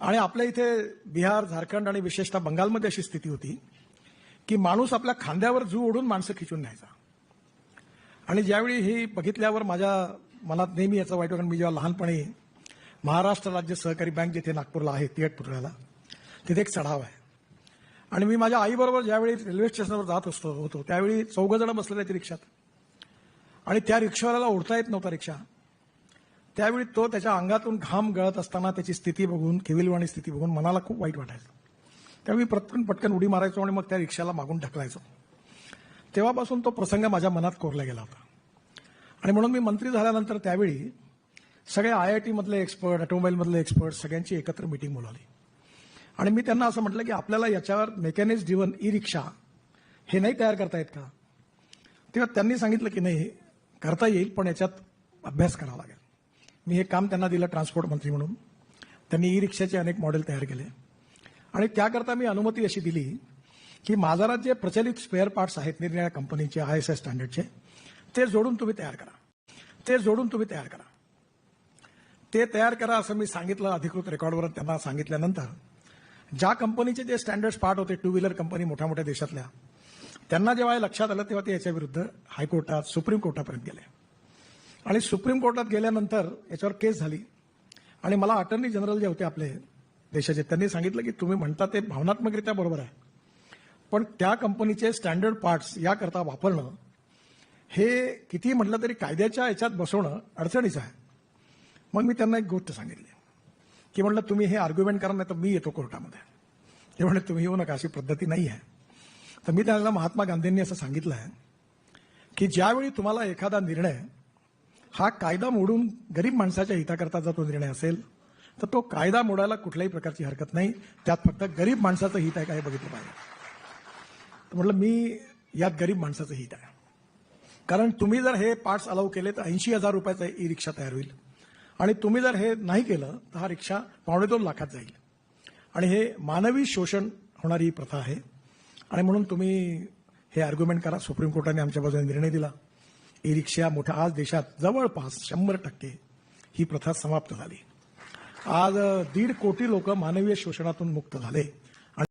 आणि आपल्या इथे बिहार झारखंड आणि विशेषतः बंगालमध्ये अशी स्थिती होती की माणूस आपल्या खांद्यावर जू ओढून माणसं खिचून न्यायचा. आणि ज्यावेळी ही बघितल्यावर माझ्या मनात नेहमी याचं वाईट कारण मी जेव्हा लहानपणी महाराष्ट्र राज्य सहकारी बँक जिथे नागपूरला आहे तिएट पुतळ्याला तिथे एक चढाव आहे. आणि मी माझ्या आईबरोबर ज्यावेळी रेल्वे स्टेशनवर जात असतो होतो त्यावेळी चौघ जण बसलेले आहेत रिक्षात. आणि त्या रिक्षावाल्याला ओढता येत नव्हता रिक्षा. त्यावेळी तो त्याच्या अंगातून घाम गळत असताना त्याची स्थिती बघून केविलवाणी स्थिती बघून मनाला खूप वाईट वाटायचं. त्यावेळी पटकन पटकन उडी मारायचो आणि मग त्या रिक्षाला मागून ढकलायचो. तेव्हापासून तो प्रसंग माझ्या मनात कोरला गेला होता. आणि म्हणून मी मंत्री झाल्यानंतर त्यावेळी सगळे आय आय टीमधले एक्सपर्ट ऑटोमोबाईलमधले एक्सपर्ट सगळ्यांची एकत्र मिटिंग बोलावली. आणि मी त्यांना असं म्हटलं की आपल्याला याच्यावर मेकॅनिक्स ड्रिव्हन ई रिक्षा हे नाही तयार करता येत का? तेव्हा त्यांनी सांगितलं की नाही करता येईल पण याच्यात अभ्यास करावा लागेल. मी हे काम त्यांना दिलं ट्रान्सपोर्ट मंत्री म्हणून. त्यांनी ई रिक्षाचे अनेक मॉडेल तयार केले. आणि त्याकरता मी अनुमती अशी दिली की बाजारात जे प्रचलित स्पेअर पार्ट्स आहेत निरनिराळ्या कंपनीचे आय एस एस स्टँडर्डचे ते जोडून तुम्ही तयार करा. ते जोडून तुम्ही तयार करा. ते तयार करा असं मी सांगितलं अधिकृत रेकॉर्डवर त्यांना सांगितल्यानंतर ज्या कंपनीचे जे स्टँडर्ड पार्ट होते टू व्हीलर कंपनी मोठ्या मोठ्या देशातल्या त्यांना जेव्हा लक्षात आलं तेव्हा ते याच्याविरुद्ध हायकोर्टात सुप्रीम कोर्टापर्यंत गेले. आणि सुप्रीम कोर्टात गेल्यानंतर याच्यावर केस झाली. आणि मला अटर्नी जनरल जे होते आपले देशाचे त्यांनी सांगितलं की तुम्ही म्हणता ते भावनात्मकरित्या बरोबर आहे. पण त्या कंपनीचे स्टँडर्ड पार्ट्स याकरता वापरणं हे किती म्हटलं तरी कायद्याच्या याच्यात बसवणं अडचणीचं आहे. मग मी त्यांना एक गोष्ट सांगितली की म्हटलं तुम्ही हे आर्ग्युमेंट करा नाही तर मी येतो कोर्टामध्ये. ते म्हणले तुम्ही येऊ नका अशी पद्धती नाही आहे. तर मी त्यांना महात्मा गांधींनी असं सांगितलं आहे की ज्यावेळी तुम्हाला एखादा निर्णय हा कायदा मोडून गरीब माणसाच्या हिताकरता जर तो निर्णय असेल तर तो कायदा मोडायला कुठल्याही प्रकारची हरकत नाही. त्यात फक्त गरीब माणसाचं हित आहे का हे बघितलं पाहिजे. तर म्हटलं मी यात गरीब माणसाचं हित आहे. कारण तुम्ही जर हे पार्ट्स अलाव केले तर ऐंशी हजार रुपयाचा ई रिक्षा तयार होईल. आणि तुम्ही जर हे नाही केलं तर हा रिक्षा पावणे दोन लाखात जाईल. आणि हे मानवी शोषण होणारी प्रथा आहे. आणि म्हणून तुम्ही हे आर्ग्युमेंट करा. सुप्रीम कोर्टाने आमच्या बाजूने निर्णय दिला. ई रिक्षा मोठ्या आज देशात जवळपास शंभर टक्के ही प्रथा समाप्त झाली. आज दीड कोटी लोक मानवीय शोषणातून मुक्त झाले.